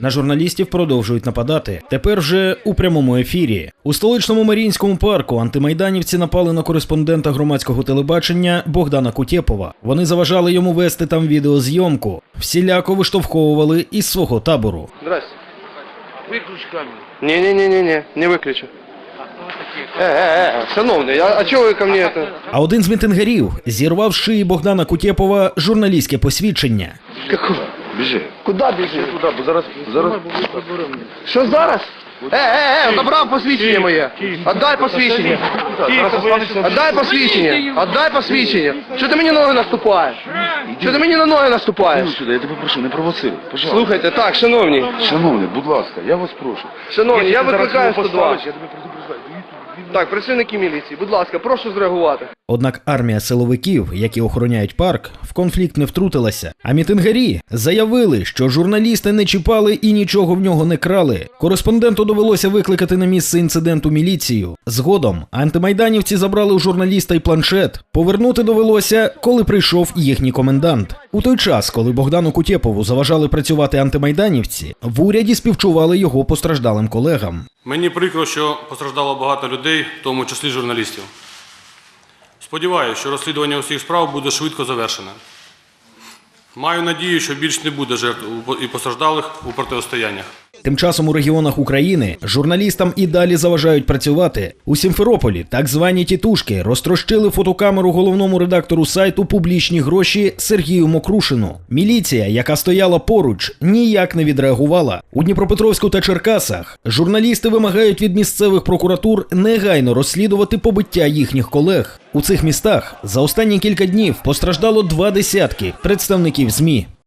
На журналістів продовжують нападати. Тепер вже у прямому ефірі. У столичному Маріїнському парку антимайданівці напали на кореспондента громадського телебачення Богдана Кутєпова. Вони заважали йому вести там відеозйомку, всіляко виштовховували із свого табору. Здрасте. Виключ камеру. Не-не-не-не-не, не виключу. Е, е, е, шановний, а, а чого ви ко мені это? А один з мітингарів зірвав з шиї Богдана Кутєпова журналістське посвідчення. Какого? Біжи. Куди біжи? Туди, бо зараз... зараз... Що зараз? Е, е, е, забрав посвідчення моє. Отдай посвідчення. Отдай посвідчення. Отдай посвідчення. Що ти мені на ноги наступаєш? Що ти мені на ноги наступаєш? Іди сюди, я тебе прошу, не провоцируй. Пожалуйста. Слухайте, так, шановні. Шановний, будь ласка, я вас прошу. Шановні, я викликаю 102. Я тебе предупреждаю. Так, працівники міліції, будь ласка, прошу зреагувати. Однак армія силовиків, які охороняють парк, в конфлікт не втрутилася. А мітингарі заявили, що журналісти не чіпали і нічого в нього не крали. Кореспонденту довелося викликати на місце інциденту міліцію. Згодом антимайданівці забрали у журналіста й планшет. Повернути довелося, коли прийшов їхній комендант. У той час, коли Богдану Кутєпову заважали працювати антимайданівці, в уряді співчували його постраждалим колегам. Мені прикро, що постраждало багато людей, в тому числі журналістів. Сподіваюся, що розслідування усіх справ буде швидко завершене. Маю надію, що більш не буде жертв і постраждалих у протистояннях. Тим часом у регіонах України журналістам і далі заважають працювати. У Сімферополі так звані тітушки розтрощили фотокамеру головному редактору сайту публічні гроші Сергію Мокрушину. Міліція, яка стояла поруч, ніяк не відреагувала. У Дніпропетровську та Черкасах журналісти вимагають від місцевих прокуратур негайно розслідувати побиття їхніх колег. У цих містах за останні кілька днів постраждало два десятки представників ЗМІ.